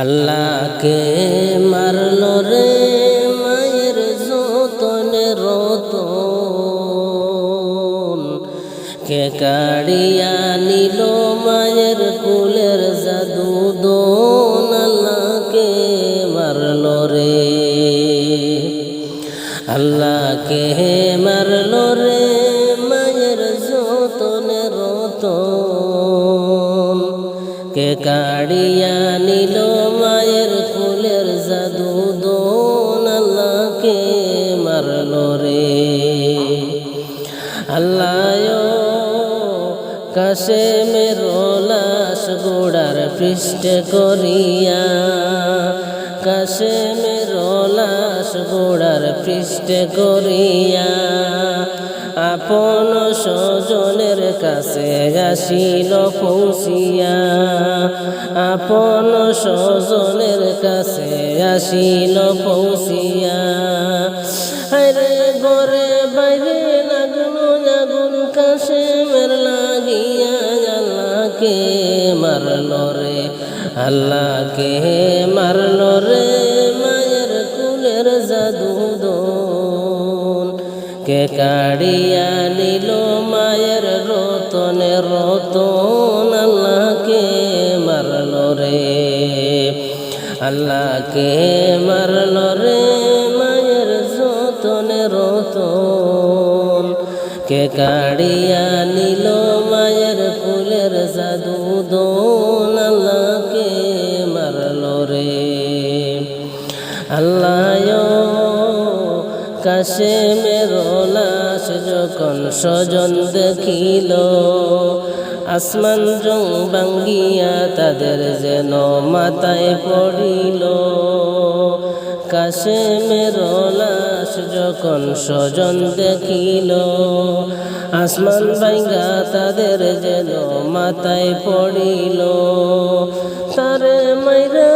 আল্লাহকে মারল রে মায়ের যতনে রতন। কে কাড়িয়া নিল মায়ের কুলের জাদু দোন? আল্লাহকে মারল রে। আল্লাহকে মারল রে মায়ের যতনে রতন। কে কাড়িয়া নিল আল্লাহকে মারল রে। আল্লাহ কাশে মেরো লাশ গোড়ার পৃষ্ঠ করিয়া কাশে মেরো লাশ গোড়ার পৃষ্ঠ করিয়া। আপন স্বজনের কাছে আসিল পৌঁছিয়া। আপন স্বজনের কাছে আসিল পৌঁছিয়া। আরে ঘরে বাইরে লাগল আগুন কাশে মের লাগিয়া আল্লাহকে মারল রে, আল্লাহকে মারল রে। কে কাড়িয়া নিল মায়ের রতনে রতন। আল্লাহকে মারল রে, আল্লাহকে মারল রে মায়ের যতনে রতন। কে কাড়িয়া নিল মায়ের ফুলের জাদু দোন। আল্লাহকে মারল রে আল্লাহ কাশে মেরো লাশ যখন স্বজন দেখিল, আসমান রং ভাঙ্গিয়া তাদের যেন মাথায় পড়িল। কাশে মেরো লাশ যখন স্বজন দেখিল, আসমান ভাঙ্গা তাদের যেন মাথায় পড়িল। তারে মাইরা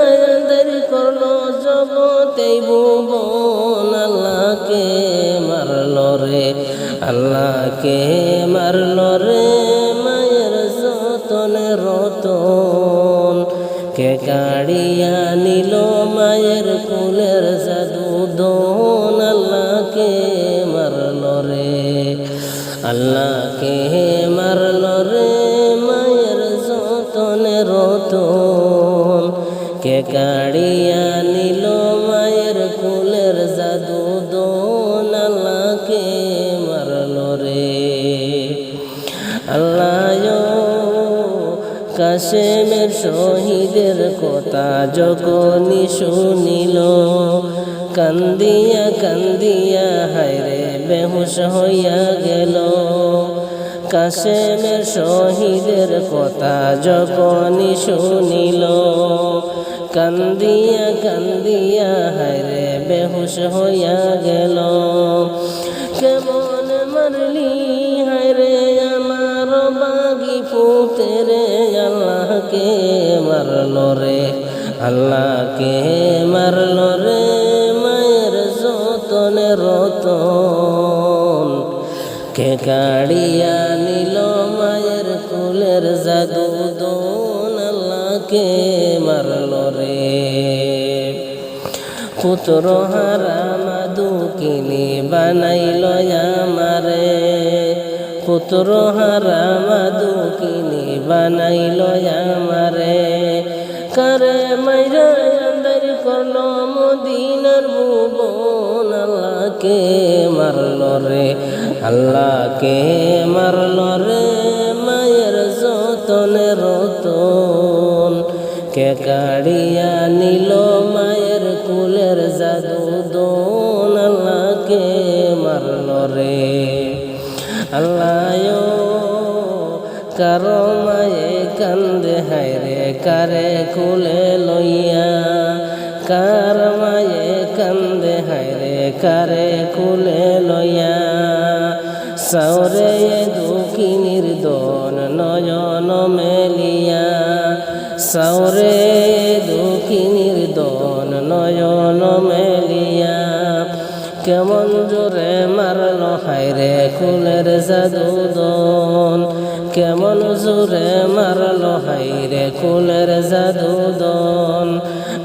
করল জগতেই ভুবন আল্লাহকে। আল্লাহকে মারল রে মায়ের যতনে রতন। কে কাড়িয়া নিল মায়ের কুলের জাদু দোন। আল্লাহকে মারল রে, আল্লাহকে মারল রে মায়ের যতনে রতন। কে কাড়িয়া আল্লাহ কাশেমের শহীদের কথা যখনই শুনিল, কান্দিয়া কান্দিয়া, হায়রে বেহুশ হইয়া গেল। কাশেমের শহীদের কথা যখনই শুনিল, কান্দিয়া কান্দিয়া, হায়রে বেহুশ হইয়া গেল। কেমন মারলি হায়রে আমার বাগি পুতেরে আল্লাহকে মারল রে, আল্লাহকে মারল রে, মায়ের যতনে রতন। কে কাড়িয়া নিল মায়ের কুলের জাদু দোন, আল্লাহকে মারল রে। পুত্র হারামা দুকিনি বানাইল আমারে পুত্র হারামা দুকিনি বানাইল আমারে। কারে মাইরা আন্দার করল মদিনার ভুবন আল্লাহকে মারল রে, আল্লাহকে মারল রে মায়ের যতনে রতন। কে কাড়িয়া নিল মায়ের কুলের জাদু দোন, আল্লাহকে মারল রে কারও মায়ে কান্দে হায়রে কারে কুলে লইয়া? কার মায়ে কান্দে হায়রে কারে কুলে লইয়া? সাউরে দুঃখিনীর দন নয়ন মেলিয়া। সাউরে দুঃখিনীর দন নয়ন মেলিয়া কেমন জোরে মারল? হায়রে কুলের জাদুদন কেমন জোরে মারল? হাইরে কুলের জাদুদন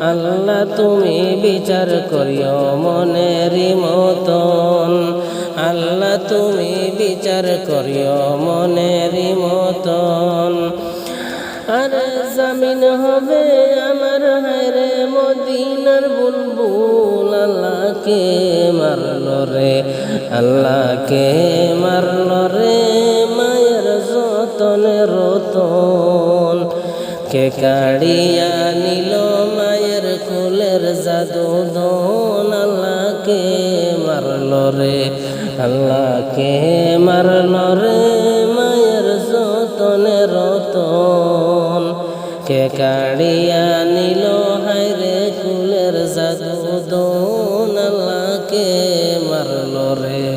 আল্লাহ, তুমি বিচার করিও মনেরই মতন। আল্লাহ, তুমি বিচার করিও মনেরই মতন। আরে জামিন হবে আমার হায়রে মদিনার বুলবুল, আল্লাহকে মারল রে, আল্লাহকে মারল রে, মায়ের যতনে রতন। কে কাড়িয়া নিল মায়ের কুলের জাদু দন, আল্লাহকে মারল রে, আল্লাহকে মারল রে কে কাড়িয়া নিল? হাইরে ফুলের জাদু দোন আল্লাহকে মারল রে।